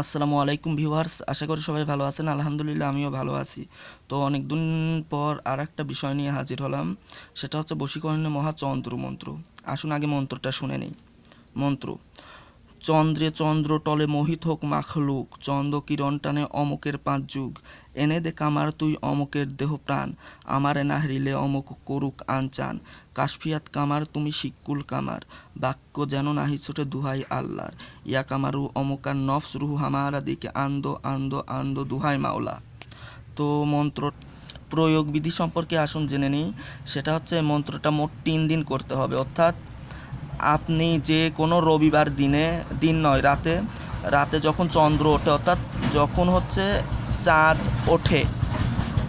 আসসালামু আলাইকুম ভিউয়ার্স, আশা করি সবাই ভালো আছেন। আলহামদুলিল্লাহ, আমিও ভালো আছি। তো অনেক দিন পর আর একটা বিষয় নিয়ে হাজির হলাম, সেটা হচ্ছে বশীকরণের মহাচন্দ্র মন্ত্র। আসুন আগে মন্ত্রটা শুনে নেই। মন্ত্র, চন্দ্রে চন্দ্র টলে মোহিত হোক মাখলুক, চন্দ্র কিরণ টানে অমুকের পাঁচ যুগ। এনে দে কামার তুই অমকের দেহ প্রাণ আমারে না হারিলে অমক করুক আনচান কাশফিয়াত কামার তুমি শিক্কুল কামার বাক্য যেন নাহি ছোটে দুহাই আল্লাহর ইয়া কামারু অমকার নফস রুহু হামারা দিকে আন্দো আন্দো আন্দো দুহাই মাওলা। তো মন্ত্র প্রয়োগ বিধি সম্পর্কে আসুন জেনে নিই। সেটা হচ্ছে মন্ত্রটা মোট তিন দিন করতে হবে। অর্থাৎ আপনি যে কোনো রবিবার দিনে, দিন নয়, রাতে রাতে যখন চন্দ্র ওঠে, অর্থাৎ যখন হচ্ছে চাঁদ ওঠে।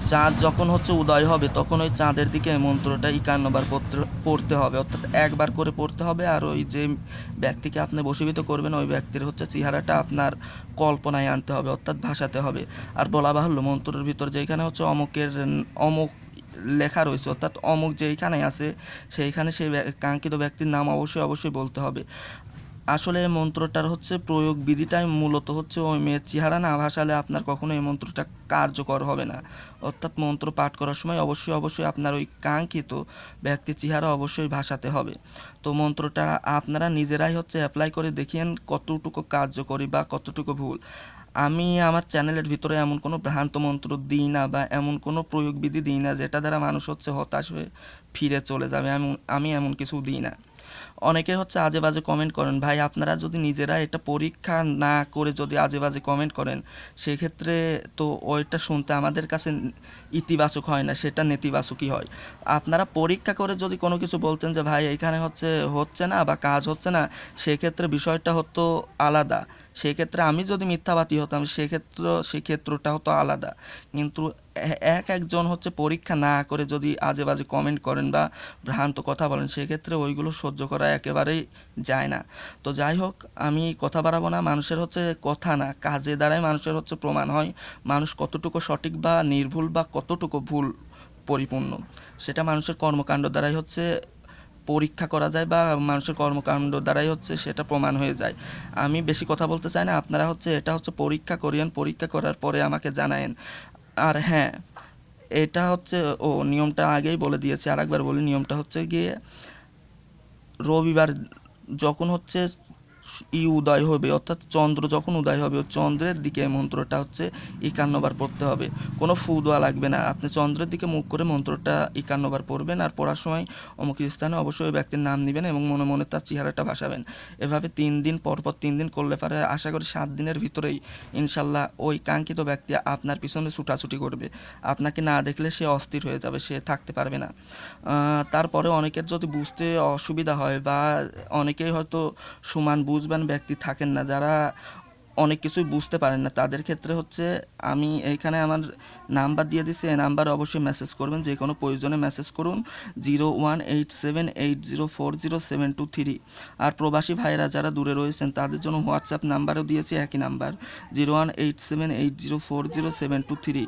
চাঁদ যখন হচ্ছে উদয় হবে, তখন ওই চাঁদের দিকে মন্ত্রটা একান্নবার পড়তে পড়তে হবে। অর্থাৎ একবার করে পড়তে হবে আর ওই যে ব্যক্তিকে আপনি বশীভূত করবেন, ওই ব্যক্তির হচ্ছে চেহারাটা আপনার কল্পনায় আনতে হবে, অর্থাৎ ভাসাতে হবে। আর বলা বাহুল্য, মন্ত্রের ভিতর যেখানে হচ্ছে অমুকের, অমুক লেখা রয়েছে, অর্থাৎ অমুক যেইখানে আছে, সেইখানে সেই কাঙ্ক্ষিত ব্যক্তির নাম অবশ্যই অবশ্যই বলতে হবে। আসলে এই মন্ত্রটার হচ্ছে প্রয়োগ বিধিটাই মূলত হচ্ছে ওই মেয়ের চেহারা না ভাসালে আপনার কখনো এই মন্ত্রটা কার্যকর হবে না। অর্থাৎ মন্ত্র পাঠ করার সময় অবশ্যই অবশ্যই আপনার ওই কাঙ্ক্ষিত ব্যক্তির চেহারা অবশ্যই ভাসাতে হবে। তো মন্ত্রটা আপনারা নিজেরাই হচ্ছে অ্যাপ্লাই করে দেখিয়েন কতটুকু কার্যকরী বা কতটুকু ভুল। আমি আমার চ্যানেলের ভিতরে এমন কোনো ভ্রান্ত মন্ত্র দিই না বা এমন কোনো প্রয়োগ বিধি দিই না যেটা দ্বারা মানুষ হচ্ছে হতাশ হয়ে ফিরে চলে যাবে। এমন আমি এমন কিছু দিই না। অনেকে হচ্ছে আজে বাজে কমেন্ট করেন, ভাই, আপনারা যদি নিজেরা এটা পরীক্ষা না করে যদি আজে বাজে কমেন্ট করেন, সেক্ষেত্রে তো ওইটা শুনতে আমাদের কাছে ইতিবাচক হয় না, সেটা নেতিবাচকই হয়। আপনারা পরীক্ষা করে যদি কোনো কিছু বলতেন যে, ভাই, এখানে হচ্ছে হচ্ছে না বা কাজ হচ্ছে না, সেক্ষেত্রে বিষয়টা হতো আলাদা। সেক্ষেত্রে আমি যদি মিথ্যাবাদী হতাম সেক্ষেত্রে সেক্ষেত্রটা হতো আলাদা। কিন্তু এক একজন হচ্ছে পরীক্ষা না করে যদি আজে বাজে কমেন্ট করেন বা ভ্রান্ত কথা বলেন সেক্ষেত্রে ওইগুলো সহ্য করা একেবারেই যায় না। তো যাই হোক, আমি কথা বাড়াবো না। মানুষের হচ্ছে কথা না, কাজে দ্বারাই মানুষের হচ্ছে প্রমাণ হয়। মানুষ কতটুকু সঠিক বা নির্ভুল বা কতটুকু ভুল পরিপূর্ণ, সেটা মানুষের কর্মকাণ্ড দ্বারাই হচ্ছে পরীক্ষা করা যায় বা মানুষের কর্মকাণ্ড দ্বারাই হচ্ছে সেটা প্রমাণ হয়ে যায়। আমি বেশি কথা বলতে চাই না, আপনারা হচ্ছে এটা হচ্ছে পরীক্ষা করিয়েন, পরীক্ষা করার পরে আমাকে জানায়েন। আর হ্যাঁ এটা হচ্ছে, ও নিয়মটা আগেই বলে দিয়েছি আর একবার বলি, নিয়মটা হচ্ছে গিয়ে রবিবার যখন হচ্ছে ই উদয় হবে, অর্থাৎ চন্দ্র যখন উদয় হবে চন্দ্রের দিকে মন্ত্রটা হচ্ছে একান্নবার পড়তে হবে। কোনো ফু দেওয়া লাগবে না। আপনি চন্দ্রের দিকে মুখ করে মন্ত্রটা একান্নবার পড়বেন আর পড়ার সময় অমুক স্থানে অবশ্যই ওই ব্যক্তির নাম নেবেন এবং মনে মনে তার চেহারাটা ভাসাবেন। এভাবে তিন দিন পর পর তিন দিন করলে পারে আশা করি সাত দিনের ভিতরেই ইনশাল্লাহ ওই কাঙ্ক্ষিত ব্যক্তি আপনার পিছনে ছুটাছুটি করবে। আপনাকে না দেখলে সে অস্থির হয়ে যাবে, সে থাকতে পারবে না। তারপরে অনেকের যদি বুঝতে অসুবিধা হয় বা অনেকেই হয়তো সমান বুঝবান ব্যক্তি থাকেন না। যারা অনেক কিছুই বুঝতে পারেন না। তাদের ক্ষেত্রে হচ্ছে আমি এইখানে আমার নাম্বার দিয়ে দিছি, এই নাম্বারে অবশ্যই মেসেজ করবেন, যে কোনো প্রয়োজনে মেসেজ করুন zero one eight seven eight zero four zero seven two three আর প্রবাসী ভাইয়েরা যারা দূরে রয়েছেন, তাদের জন্য হোয়াটসঅ্যাপ নাম্বারও দিয়েছি, একই number zero one eight seven eight zero four zero seven two three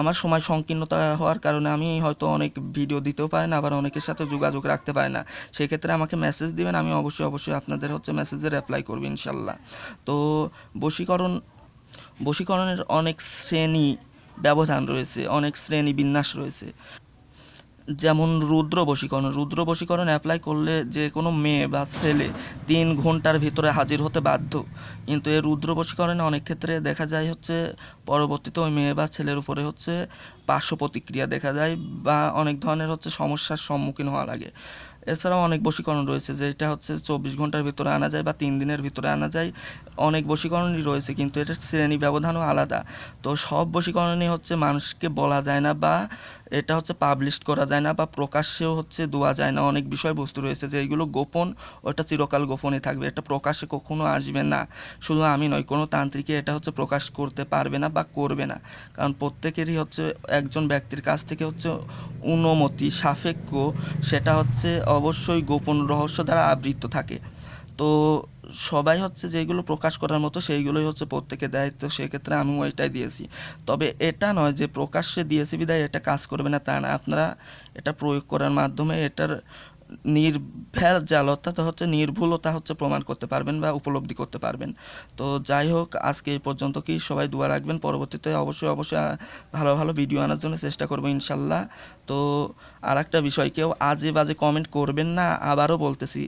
আমার সময় সংকীর্ণতা হওয়ার কারণে আমি হয়তো অনেক ভিডিও দিতেও পারি না, আবার অনেকের সাথে যোগাযোগ রাখতে পারি না। সেক্ষেত্রে আমাকে মেসেজ দিবেন, আমি অবশ্যই অবশ্যই আপনাদের হচ্ছে মেসেজে রিপ্লাই করব ইনশাল্লাহ। তো বশীকরণ, বশীকরণের অনেক শ্রেণি ব্যবধান রয়েছে, অনেক শ্রেণি বিন্যাস রয়েছে। যেমন রুদ্র বশীকরণ রুদ্র বশীকরণ অ্যাপ্লাই করলে যে কোনো মেয়ে বা ছেলে তিন ঘণ্টার ভিতরে হাজির হতে বাধ্য। কিন্তু এই রুদ্র বশীকরণে অনেক ক্ষেত্রে দেখা যায় হচ্ছে পরবর্তীতে ওই মেয়ে বা ছেলের উপরে হচ্ছে পার্শ্ব প্রতিক্রিয়া দেখা যায় বা অনেক ধরনের হচ্ছে সমস্যার সম্মুখীন হওয়া লাগে। এছাড়াও অনেক বশীকরণ রয়েছে, যেটা হচ্ছে চব্বিশ ঘণ্টার ভিতরে আনা যায় বা তিন দিনের ভিতরে আনা যায়। অনেক বশীকরণই রয়েছে, কিন্তু এটার শ্রেণি ব্যবধানও আলাদা। তো সব বশীকরণই হচ্ছে মানুষকে বলা যায় না বা এটা হচ্ছে পাবলিশ করা যায় না বা প্রকাশ্যেও হচ্ছে দেওয়া যায় না। অনেক বিষয়বস্তু রয়েছে যে এইগুলো গোপন, ওটা চিরকাল গোপনে থাকবে। এটা প্রকাশ্যে কখনো আসবে না। শুধু আমি নয়, কোনো তান্ত্রিকে এটা হচ্ছে প্রকাশ করতে পারবে না বা করবে না। কারণ প্রত্যেকেরই হচ্ছে একজন ব্যক্তির কাছ থেকে হচ্ছে অনুমতি সাপেক্ষ, সেটা হচ্ছে অবশ্যই গোপন রহস্য দ্বারা আবৃত থাকে। তো সবাই হচ্ছে যেগুলো প্রকাশ করার মতো সেইগুলোই হচ্ছে প্রত্যেকের দায়িত্ব, সেক্ষেত্রে আমিও এটাই দিয়েছি। তবে এটা নয় যে প্রকাশ্যে দিয়েছি বিদায় এটা কাজ করবে না তা না। আপনারা এটা প্রয়োগ করার মাধ্যমে এটার নির্ভেজালতা হচ্ছে নির্ভুলতা হচ্ছে প্রমাণ করতে পারবেন বা উপলব্ধি করতে পারবেন। তো যাই হোক, আজকে এই পর্যন্ত কি সবাই দোয়া রাখবেন। পরবর্তীতে অবশ্যই অবশ্যই ভালো ভালো ভিডিও আনার জন্য চেষ্টা করব ইনশাল্লাহ। তো আর একটা বিষয়, কেউ আজে বাজে কমেন্ট করবেন না, আবারও বলতেছি।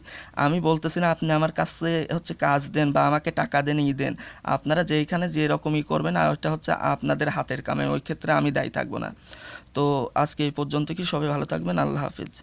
আমি বলতেছি না, আপনি আমার কাছে হচ্ছে কাজ দেন বা আমাকে টাকা দেন, ই দেন। আপনারা যেইখানে যে রকমই করবেন, আর ওইটা হচ্ছে আপনাদের হাতের কামে, ওই ক্ষেত্রে আমি দায়ী থাকব না। তো আজকে এই পর্যন্ত কি সবাই ভালো থাকবেন? আল্লাহ হাফিজ।